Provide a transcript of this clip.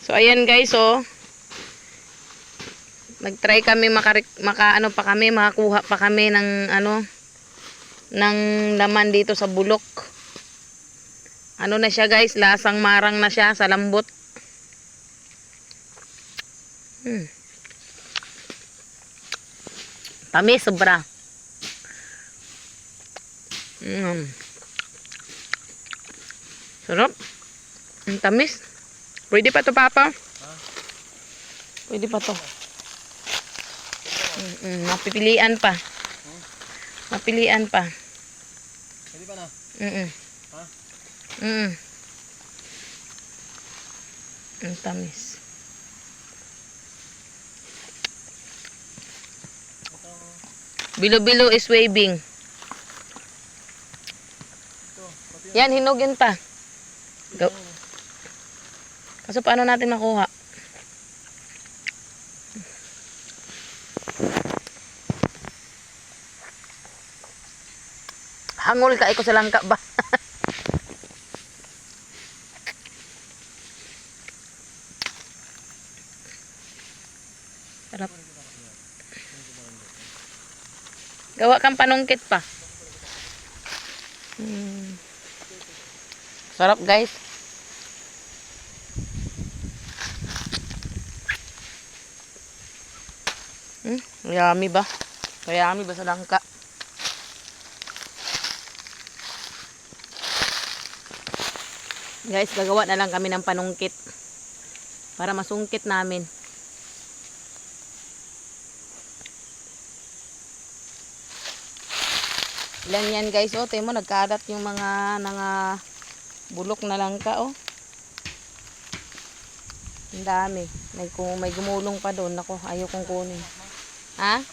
So, ayan guys, oh. Nag-try kami maka, maka ano pa kami, makakuha pa kami ng ano ng laman dito sa bulok. Ano na siya guys, lasang marang na siya sa lambot. Hmm. Tamis sobra. Mm. Sarap. Ang tamis. Pwede pa to papa? Pwede pa to. Mm, mm, mapipilian pa. Mapilian pa. Pwede pa na. Mm -mm. Ha? Mm -mm. Ang tamis. Bilo-bilo is waving. Ito, Yan, hinog yun pa. Go. Kaso paano natin makuha? Hangol ka, iko sa langka ba? Sarap. Gawa kang panungkit pa. Hmm. Sarap guys. Hmm, yummy ba? Kayami ba sa langka? Guys, gagawa na lang kami ng panungkit. Para masungkit namin. Ilan yan guys, oh. Tayo mo, nagkalat yung mga, mga bulok na langka, oh. Ang dami. May, may gumulong pa doon. Ako, ayaw kong kunin. Ha?